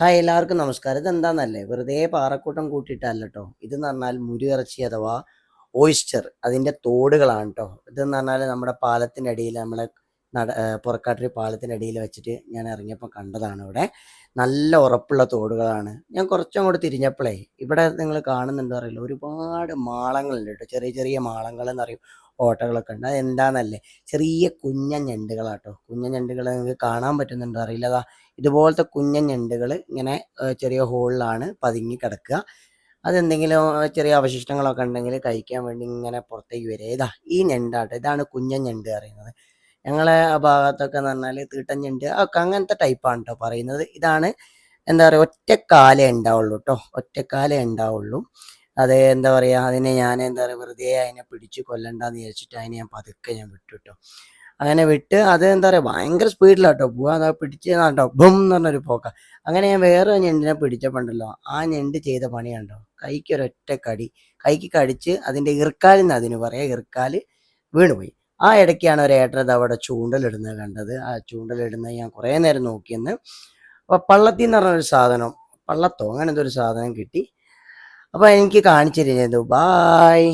Hi എല്ലാവർക്കും നമസ്കാരം. ഇതെന്താന്നല്ലേ? വെറുതെ പാറക്കൂട്ടം കൂട്ടിയിട്ടല്ല കേട്ടോ ഇതെന്ന് പറഞ്ഞാൽ മുരിയിറച്ചി അഥവാ ഓയിസ്റ്റർ അതിന്റെ തോടുകളാണ് കേട്ടോ ഇതെന്ന് പറഞ്ഞാൽ നമ്മുടെ പാലത്തിന്റെ അടിയിൽ നമ്മളെ നട പുറക്കാട്ടൊരു അടിയിൽ വെച്ചിട്ട് ഞാൻ ഇറങ്ങിയപ്പോൾ കണ്ടതാണ് ഇവിടെ നല്ല ഉറപ്പുള്ള തോടുകളാണ്. ഞാൻ കുറച്ചങ്ങോട്ട് തിരിഞ്ഞപ്പോഴേ ഇവിടെ നിങ്ങൾ കാണുന്നുണ്ടോ അറിയില്ല. ഒരുപാട് മാളങ്ങളുണ്ട് കേട്ടോ. ചെറിയ ചെറിയ മാളങ്ങൾ എന്ന് എന്നറിയും ഓട്ടകളൊക്കെ ഉണ്ട്. അതെന്താണെന്നല്ലേ ചെറിയ കുഞ്ഞൻ ഞണ്ടുകളാട്ടോ. കുഞ്ഞൻ ഞണ്ടുകൾ നിങ്ങൾക്ക് കാണാൻ പറ്റുന്നുണ്ടോ അറിയില്ല. അതാ ഇതുപോലത്തെ കുഞ്ഞൻ ഞണ്ടുകൾ ഇങ്ങനെ ചെറിയ ഹോളിലാണ് പതുങ്ങി കിടക്കുക. അതെന്തെങ്കിലും ചെറിയ അവശിഷ്ടങ്ങളൊക്കെ ഉണ്ടെങ്കിൽ കഴിക്കാൻ വേണ്ടി ഇങ്ങനെ പുറത്തേക്ക് വരിക. ഇതാ ഈ ഞണ്ടാട്ടോ. ഇതാണ് കുഞ്ഞൻ ഞണ്ട് പറയുന്നത്. ഞങ്ങളെ ആ ഭാഗത്തൊക്കെ എന്ന് പറഞ്ഞാൽ തീട്ടഞ്ഞുണ്ട്. ഞണ്ട് ഒക്കെ അങ്ങനത്തെ ടൈപ്പാണ് കേട്ടോ പറയുന്നത്. ഇതാണ് എന്താ പറയുക ഒറ്റക്കാലേ ഉണ്ടാവുള്ളൂ കേട്ടോ ഒറ്റക്കാലേ ഉണ്ടാവുള്ളൂ അത് എന്താ പറയുക അതിനെ ഞാൻ എന്താ പറയുക വെറുതെ അതിനെ പിടിച്ച് കൊല്ലണ്ടെന്ന് വിചാരിച്ചിട്ട് അതിനെ ഞാൻ പതുക്കെ ഞാൻ വിട്ടു കേട്ടോ അങ്ങനെ വിട്ട് അത് എന്താ പറയുക ഭയങ്കര സ്പീഡിലാട്ടോ പോവാ. അതാ പിടിച്ച് കേട്ടോ ബും എന്ന് പറഞ്ഞൊരു പോക്ക. അങ്ങനെ ഞാൻ വേറെ ഞെണ്ടിനെ പിടിച്ചപ്പോണ്ടല്ലോ ആ ഞെണ്ട് ചെയ്ത പണി കൈക്ക് ഒരൊറ്റ കടി. കൈക്ക് കടിച്ച് അതിന്റെ ഇറുക്കാലിന്ന് അതിന് പറയാം ഇറുക്കാൽ വീണുപോയി. ആ ഇടയ്ക്കാണ് ഒരു ഏട്ടത് അവിടെ ചൂണ്ടലിടുന്നത് കണ്ടത്. ആ ചൂണ്ടലിടുന്നത് ഞാൻ കുറേ നേരം നോക്കിയെന്ന്. അപ്പോൾ പള്ളത്തിൽ എന്ന് പറഞ്ഞൊരു സാധനം പള്ളത്തോ അങ്ങനെ എന്തൊരു സാധനം കിട്ടി. അപ്പോൾ എനിക്ക് കാണിച്ചു തരുന്നത്. ബായ്